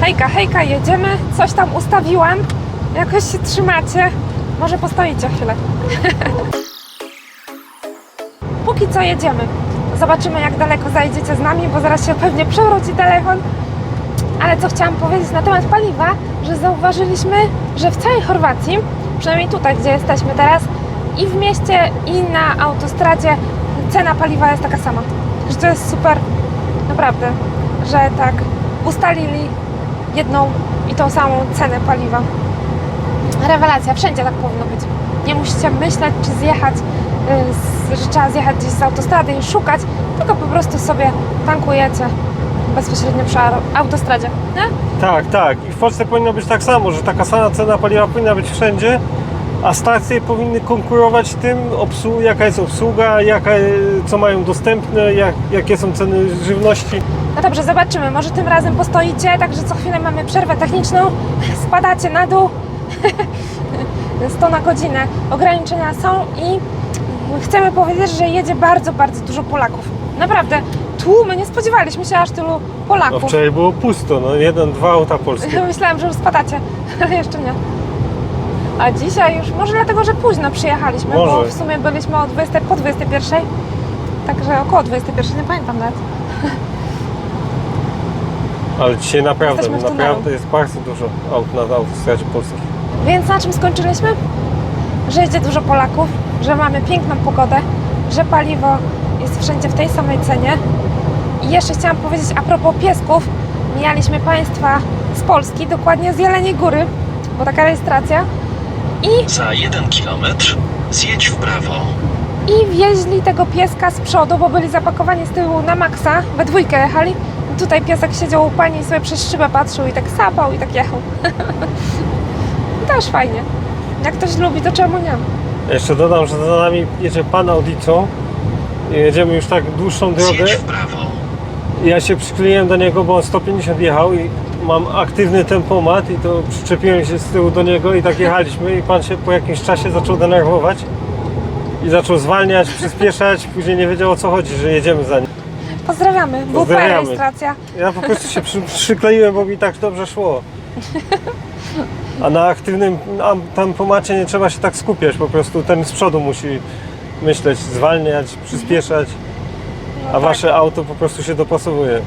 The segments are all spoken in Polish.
Hejka, hejka, jedziemy. Coś tam ustawiłam. Jakoś się trzymacie. Może postoicie chwilę. Póki co jedziemy. Zobaczymy, jak daleko zajdziecie z nami, bo zaraz się pewnie przewróci telefon. Ale co chciałam powiedzieć na temat paliwa, że zauważyliśmy, że w całej Chorwacji, przynajmniej tutaj, gdzie jesteśmy teraz, i w mieście, i na autostradzie cena paliwa jest taka sama. Że to jest super, naprawdę, że tak ustalili jedną i tą samą cenę paliwa. Rewelacja, wszędzie tak powinno być. Nie musicie myśleć, czy zjechać, y, że trzeba zjechać gdzieś z autostrady i szukać, tylko po prostu sobie tankujecie bezpośrednio przy au- autostradzie. Nie? Tak, tak. I w Polsce powinno być tak samo, że taka sama cena paliwa powinna być wszędzie, a stacje powinny konkurować tym, jaka jest obsługa, jaka, co mają dostępne, jak, jakie są ceny żywności. No dobrze, zobaczymy. Może tym razem postoicie, także co chwilę mamy przerwę techniczną, spadacie na dół 100 na godzinę. Ograniczenia są i chcemy powiedzieć, że jedzie bardzo, bardzo dużo Polaków. Naprawdę, tłumy, nie spodziewaliśmy się aż tylu No Polaków. wczoraj było pusto, no jeden, dwa auta polskie. Myślałam, że już spadacie, ale jeszcze nie. A dzisiaj już, może dlatego, że późno przyjechaliśmy, bo Może. w sumie byliśmy o 20, po 21, także około 21, nie pamiętam nawet. Ale dzisiaj naprawdę, Jesteśmy w tunelu. naprawdę jest bardzo dużo aut na autostradzie polskiej. Więc na czym skończyliśmy? Że jedzie dużo Polaków, że mamy piękną pogodę, że paliwo jest wszędzie w tej samej cenie. I jeszcze chciałam powiedzieć a propos piesków. Mijaliśmy Państwa z Polski, dokładnie z Jeleniej Góry, bo taka rejestracja. I Za 1 km zjedź w prawo. i wieźli tego pieska z przodu, bo byli zapakowani z tyłu na maksa, we dwójkę jechali. I tutaj piesek siedział u pani i sobie przez szybę patrzył i tak sapał i tak jechał. Też fajnie. Jak ktoś lubi, to czemu nie? Jeszcze dodam, że za nami jedzie pan Audicą. i Jedziemy już tak dłuższą drogę. Zjedź w prawo. Ja się przykleiłem do niego, bo on 150 jechał i mam aktywny tempomat i to przyczepiłem się z tyłu do niego i tak jechaliśmy i pan się po jakimś czasie zaczął denerwować i zaczął zwalniać, przyspieszać, później nie wiedział o co chodzi, że jedziemy za nim. Pozdrawiamy. WP Pozdrawiamy. rejestracja. Ja po prostu się przy, przykleiłem, bo mi tak dobrze szło. A na aktywnym am- tempomacie nie trzeba się tak skupiać, po prostu ten z przodu musi myśleć, zwalniać, przyspieszać, No a tak. wasze auto po prostu się dopasowuje.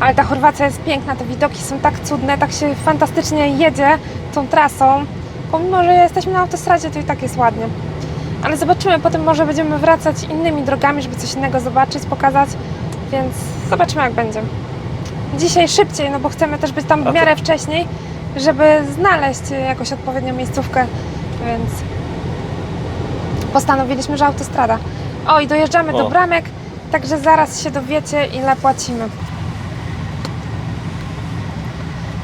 Ale ta Chorwacja jest piękna, te widoki są tak cudne, tak się fantastycznie jedzie tą trasą. Pomimo, że jesteśmy na autostradzie, to i tak jest ładnie. Ale zobaczymy, potem może będziemy wracać innymi drogami, żeby coś innego zobaczyć, pokazać, więc zobaczymy jak będzie. Dzisiaj szybciej, no bo chcemy też być tam w miarę wcześniej, żeby znaleźć jakoś odpowiednią miejscówkę, więc postanowiliśmy, że autostrada. O, i dojeżdżamy do O. bramek, także zaraz się dowiecie, ile płacimy.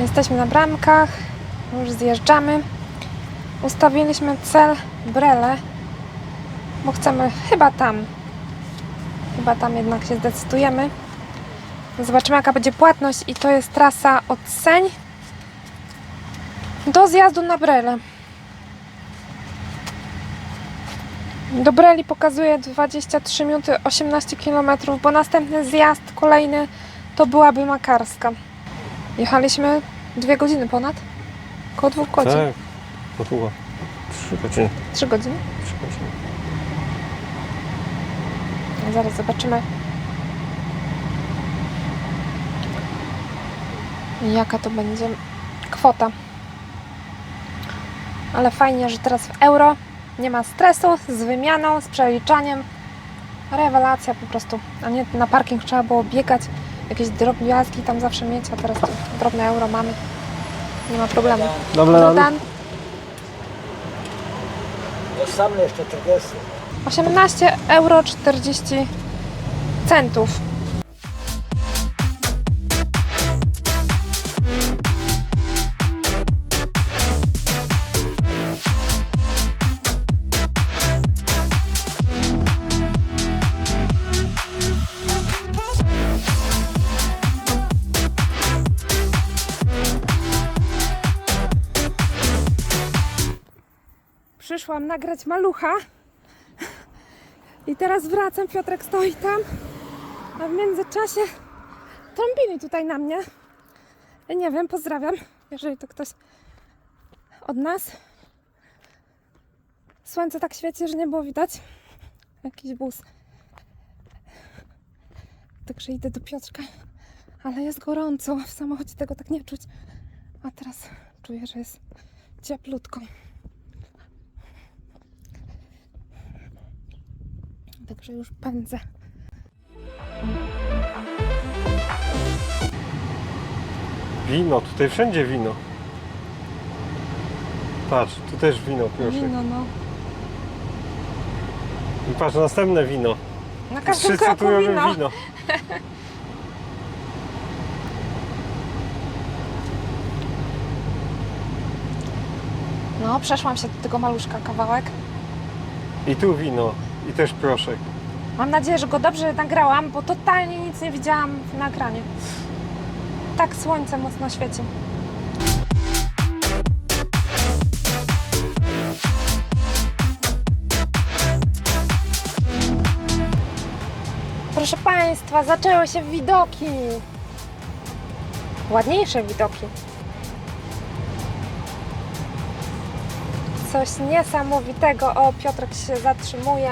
Jesteśmy na bramkach, już zjeżdżamy. Ustawiliśmy cel Brele, bo chcemy chyba tam. Chyba tam jednak się zdecydujemy. Zobaczymy jaka będzie płatność i to jest trasa od Seń do zjazdu na Brele. Do Breli pokazuje 23 minuty 18 km, bo następny zjazd kolejny to byłaby Makarska. Jechaliśmy dwie godziny ponad? Około dwóch godzin. Tak, no chyba. Trzy godziny. Trzy godziny. Trzy godziny. A Zaraz zobaczymy. Jaka to będzie kwota. Ale fajnie, że teraz w euro nie ma stresu z wymianą, z przeliczaniem. Rewelacja po prostu. A nie na parking trzeba było biegać, jakieś drobiazgi tam zawsze mieć, a teraz to drobne euro mamy. Nie ma problemu. Dobra, Dodan Sam jeszcze 40. 18 euro 40 centów. Przyszłam nagrać malucha. I teraz wracam, Piotrek stoi tam, a w międzyczasie trąbili tutaj na mnie. Nie wiem, pozdrawiam, jeżeli to ktoś od nas. Słońce tak świeci, że nie było widać. Jakiś bus. Także idę do Piotrka. Ale jest gorąco. W samochodzie tego tak nie czuć. A teraz czuję, że jest cieplutko. Także już pędzę. Wino, tutaj wszędzie wino. Patrz, tu też wino, proszę. Wino, no. I patrz, następne wino. Na każdym Wszyscy tu kroku robią wino. wino. No, przeszłam się do tego maluszka kawałek. I tu wino. I też proszek. Mam nadzieję, że go dobrze nagrałam, bo totalnie nic nie widziałam w nagraniu. Tak słońce mocno świeci. Proszę Państwa, zaczęły się widoki. Ładniejsze widoki. Coś niesamowitego. O, Piotrek się zatrzymuje.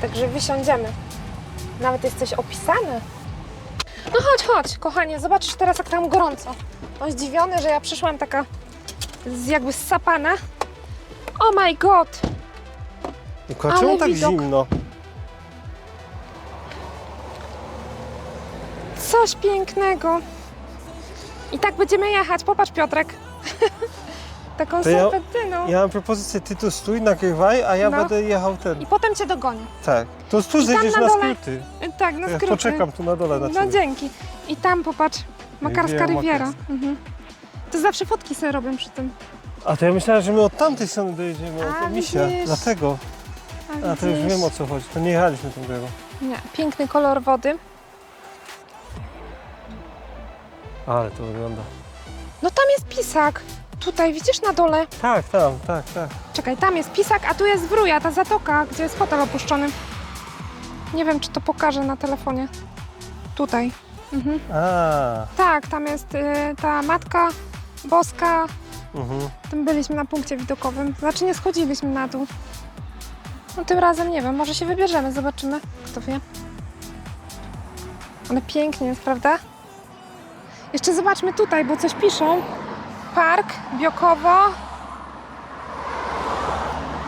Także wysiądziemy. Nawet jest coś opisane. No chodź, chodź, kochanie, zobaczysz teraz, jak tam gorąco. On zdziwiony, że ja przyszłam taka z, jakby sapana. Oh my god! Tylko Ale czemu tak widok. zimno? Coś pięknego. I tak będziemy jechać. Popatrz, Piotrek. Taką To ja- serpentyną. Ja mam propozycję, ty tu stój, nagrywaj, a ja No. będę jechał ten. I potem cię dogonię. Tak. To tu zejdziesz na na dole- skróty. Y, Tak, na To ja skróty. poczekam tu na dole na No ciebie. dzięki. I tam popatrz, Makarska Riviera Riviera. Makarska. Mhm. To zawsze fotki sobie robię przy tym. A to ja myślałem, że my od tamtej strony dojedziemy, A, od misia. widzisz. Dlatego. A to już widzisz? wiem o co chodzi. To nie jechaliśmy tą drogą. Nie, piękny kolor wody. Ale to wygląda. No tam jest pisak. Tutaj, widzisz na dole? Tak, tam, tak, tak. Czekaj, tam jest pisak, a tu jest wrója, ta zatoka, gdzie jest hotel opuszczony. Nie wiem, czy to pokażę na telefonie. Tutaj. Mhm. A, Tak, tam jest y, ta matka boska. mhm. Tym byliśmy na punkcie widokowym. Znaczy nie schodziliśmy na dół. No tym razem nie wiem, może się wybierzemy, zobaczymy. Kto wie. Ale pięknie jest, prawda? Jeszcze zobaczmy tutaj, bo coś piszą. Park Biokowo.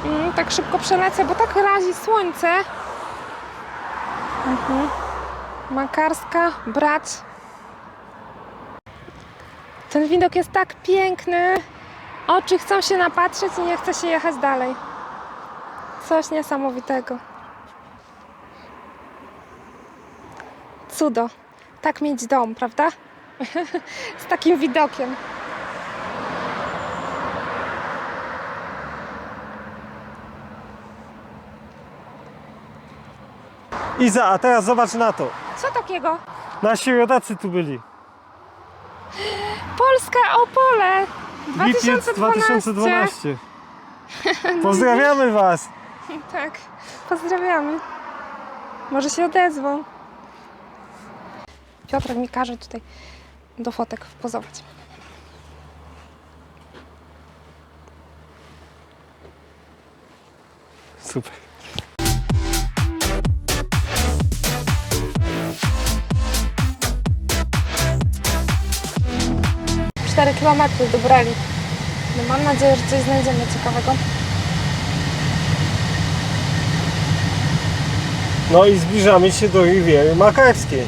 Mm, tak szybko przelecę, bo tak razi słońce. Mhm. Makarska, brać. Ten widok jest tak piękny. Oczy chcą się napatrzeć i nie chce się jechać dalej. Coś niesamowitego. Cudo. Tak mieć dom, prawda? Z takim widokiem. Iza, a teraz zobacz na to. Co takiego? Nasi rodacy tu byli. Polska Opole! Lipiec 2012. 2012. Pozdrawiamy Was. Tak, pozdrawiamy. Może się odezwą. Piotrek mi każe tutaj do fotek pozować. Super. Cztery kilometry do Breli. No mam nadzieję, że coś znajdziemy ciekawego. No i zbliżamy się do Riviery Makarskiej.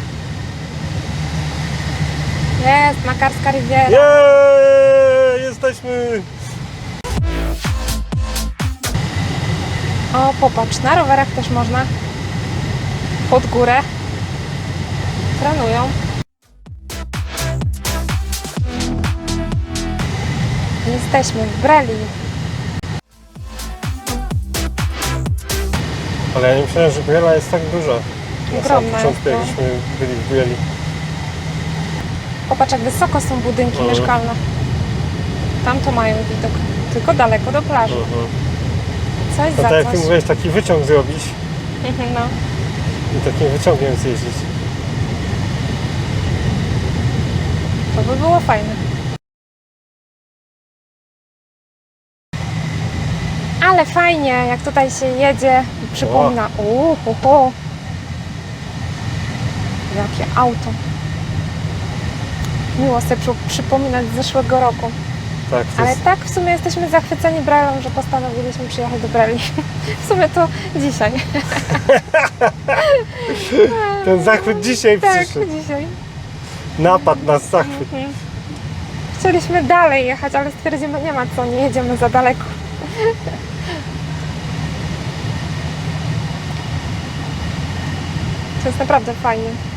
Jest, Makarska Riviera. Jeee, jesteśmy! O, popatrz, na rowerach też można. Pod górę. Trenują. Jesteśmy w Breli. Ale ja nie myślałem, że Biela jest tak duża. Na samym Ogromna początku, jest, no. byli w Bieli. Popatrz, jak wysoko są budynki Mhm. mieszkalne. Tam to mają widok. Tylko daleko do plaży. Mhm. Coś No za tak jak ty coś. mówiłeś, taki wyciąg zrobić No. i takim wyciągiem zjeździć. To by było fajne. Ale fajnie, jak tutaj się jedzie i przypomina. Hu. Jakie auto. Miło sobie przy, przypominać z zeszłego roku. Tak, to Ale jest, tak w sumie jesteśmy zachwyceni Brelą, że postanowiliśmy przyjechać do Breli. W sumie to dzisiaj. ten zachwyt dzisiaj Tak, przyszedł. dzisiaj. Napad nas zachwyt. Chcieliśmy dalej jechać, ale stwierdzimy, nie ma co, nie jedziemy za daleko. To jest naprawdę fajnie.